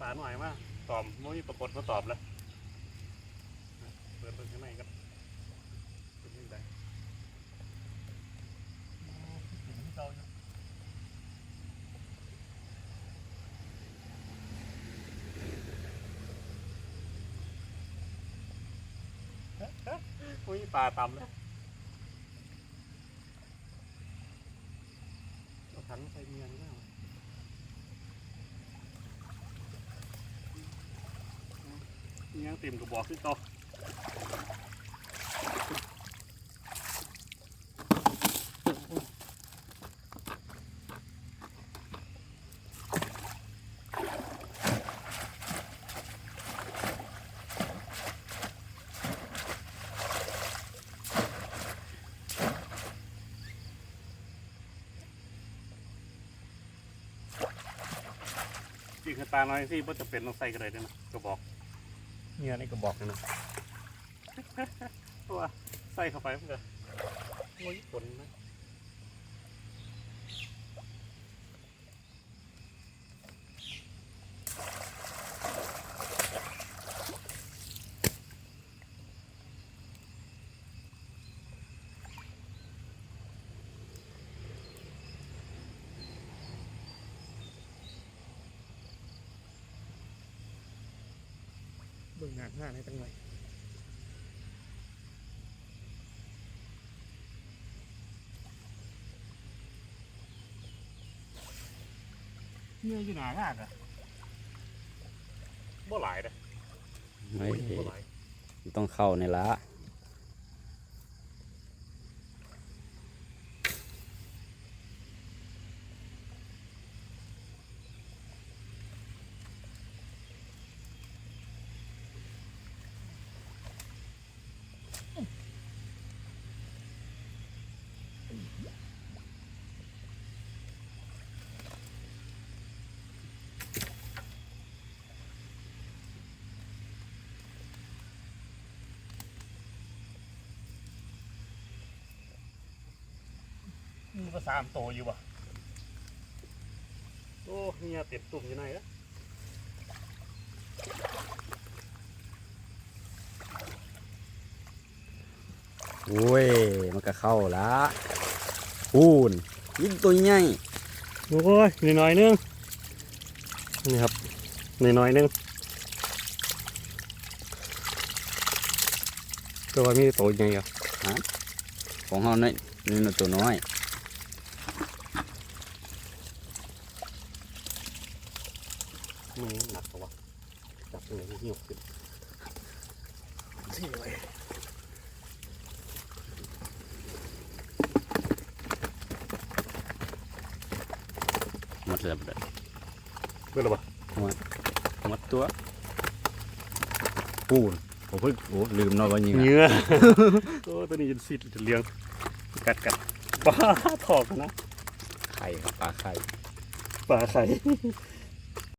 ปลาหน่อยมาตอบม่มีปรากฏมาตอบแล้วเปิดเปิดข้างในครับเป็นยังไงโอ้เห็นที่เก่าอยู่ม่มีปลาตำแล้วเอาถังใส่เมียนก็เอา นี่ ยังเต็มกระบอกขึ้นต่อจริงคือตาน้อยที่ว่าจะเป็นต้องใส่กันเลยด้วยนะกระบอก เนี่ยนี่กระบอกเลยนะตัว่าใส่เข้าไปมันก็โอ้ยผลนะ บิ่งหน้าหน้าในตั้งไงเนื้ออยู่หนางากอะบ่หลายเลยไม่บ่หลายต้องเข้าในละ มีก็สามโตวอยู่บ่โอ้เฮียเป็ดตุ่มอยู่ไหนละโอ้ย มันก็เข้าละปูนยิ่งตัวใหญ่โอ้ยนิดหน่อยนึง นี่ครับนิดหน่อยนึงตัวว่ามีโตวใหญ่เหรอของเขาเนี่ยนี่น่ะตัวน้อย มือหนักกว่าจับตรงไหนหิ้วขึ้นที่ไว้หมดแล้วเบิดเพื่อนหรอปะหมดตัวปูนผมเพิ่งโอ้ลืมเนาะว่ายิงเนื้อโอ้ตัวนี้จะสิจะเลี้ยงกัดกัดปลาถอกนะไข่ครับปลาไข่ปลาไข่